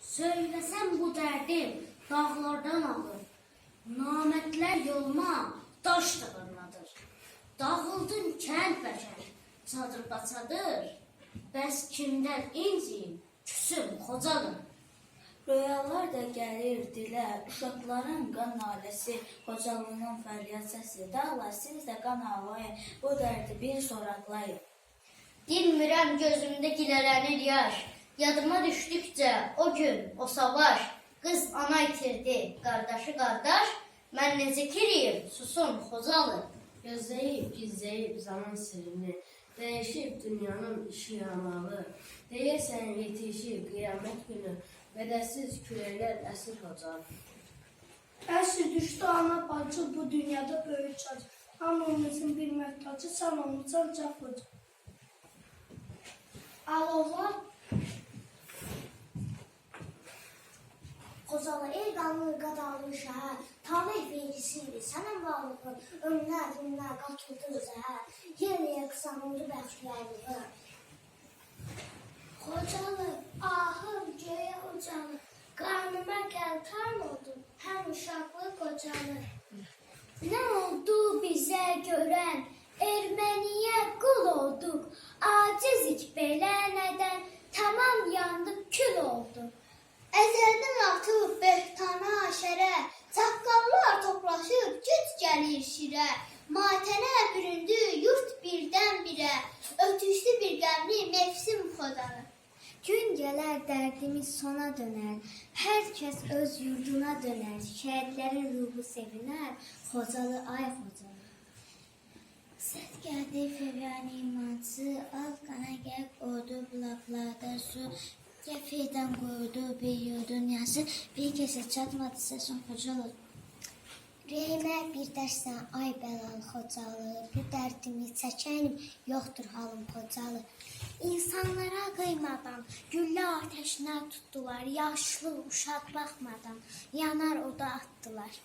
Söylesem bu derdim dağlardan alır. Nametler yoluma taş tırnadır. Dağıldın kent beşer, çadır basadır. Bəs kimdən inciyim, küsüm xocalım. Rüyalar da gəlir dilə, uşaqların qan naləsi, qocalının fəryad səsi. Dağlar siz də qan ağlayın, bu dərdi bir soraqlayın. Dinmirəm gözümdə gilələnir yaş. Yadıma düşdükcə o gün, o savaş. Qız ana itirdi, qardaşı qardaş. Mən necə kiriyim, susun xocalı. Gözləyib, gizləyib zaman sirrini, dəyişib dünyanın işi yamalı. Deyəsən yetişir qiyamət günü, bədəsiz küləklər əsir hocal. Əsr düşdü ana bacı bu dünyada böyük çacı. Hamımızın bir məhtacı, sən olmusan cafıcı. Alovlar Qozalı el qanlı qadalı şəhər, Tanrı vergisidir, sənin varlığın, ömrlər, günlər qatıldı zəhər, yer-yer qısanıldı bəxtlərliği. Xocalı, ahım göyə ucalı, qarnıma gəl tam oldu, həm uşaqlı qocalı. Nə oldu bizə görən, erməniyə qul olduq, acizik belə nədən, Artıq behtana şərə, çaqqallar toplaşıb güc gəlir şirə. Matənə büründü yurt birdən birə, ötüşdü bir qəmli mevsim xodanı. Gün gələr dərdimiz sona dönər, hər kəs öz yurduna dönər, şəhidlərin ruhu sevinər, Xocalı ay Xocalı. Səs gəldi fevran imancı, al qana gəl qoydu bulaqlarda su, Gəfeydən qoydu bir yudun yası, bir kəsə çatmadı səsin Xocalı. Reyimə bir dərsdən ay bəlalı Xocalı, bu dərdimi çəkənim, yoxdur halım Xocalı. İnsanlara qıymadan, güllə atəşinə tutdular, yaşlı uşaq baxmadan, yanar oda atdılar.